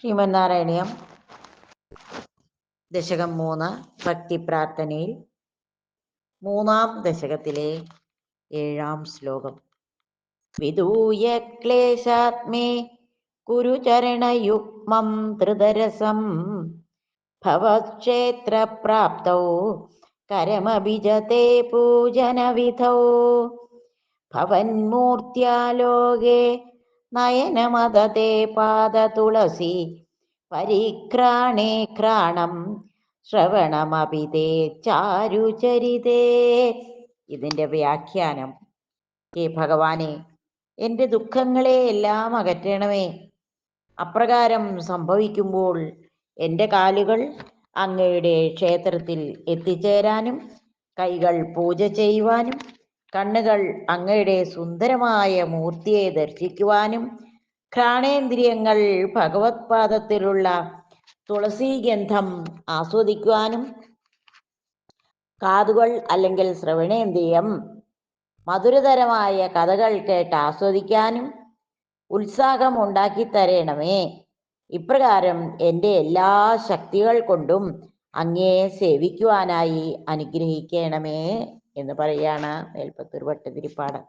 ശ്രീമന്നാരായണീയം. ദശകം മൂന്ന് ഭക്തി പ്രാർത്ഥനയിൽ മൂന്നാം ദശകത്തിലെ ഏഴാം ശ്ലോകം. വിദൂയ ക്ലേശാത്മേ കുരുചരണയുഗ്മം ധൃതരസം. ഭവക്ഷേത്രപ്രാപ്തൗ കരമഭിജത്തെ പൂജനവിധൗ. ഭവന്മൂർത്തിയാലോകേ പാദ തുളസി പരിക്രാണേ ക്രാണം ശ്രവണമഭിതേ ചാരുചരിതേ. ഇതിന്റെ വ്യാഖ്യാനം. ഹേ ഭഗവാനെ എന്റെ ദുഃഖങ്ങളെ എല്ലാം അകറ്റണമേ. അപ്രകാരം സംഭവിക്കുമ്പോൾ എന്റെ കാലുകൾ അങ്ങയുടെ ക്ഷേത്രത്തിൽ എത്തിച്ചേരാനും കൈകൾ പൂജ ചെയ്യുവാനും കണ്ണുകൾ അങ്ങയുടെ സുന്ദരമായ മൂർത്തിയെ ദർശിക്കുവാനും ഘ്രാണേന്ദ്രിയങ്ങൾ ഭഗവത് പാദത്തിലുള്ള തുളസീഗന്ധം ആസ്വദിക്കുവാനും കാതുകൾ അല്ലെങ്കിൽ ശ്രവണേന്ദ്രിയം മധുരതരമായ കഥകൾ കേട്ട് ആസ്വദിക്കാനും ഉത്സാഹം ഉണ്ടാക്കി തരണമേ. ഇപ്രകാരം എന്റെ എല്ലാ ശക്തികൾ കൊണ്ടും അങ്ങയെ സേവിക്കുവാനായി അനുഗ്രഹിക്കണമേ. എന്ന് പറയാണ് മേൽപ്പത്തൂർ ഭട്ടതിരിപ്പാട്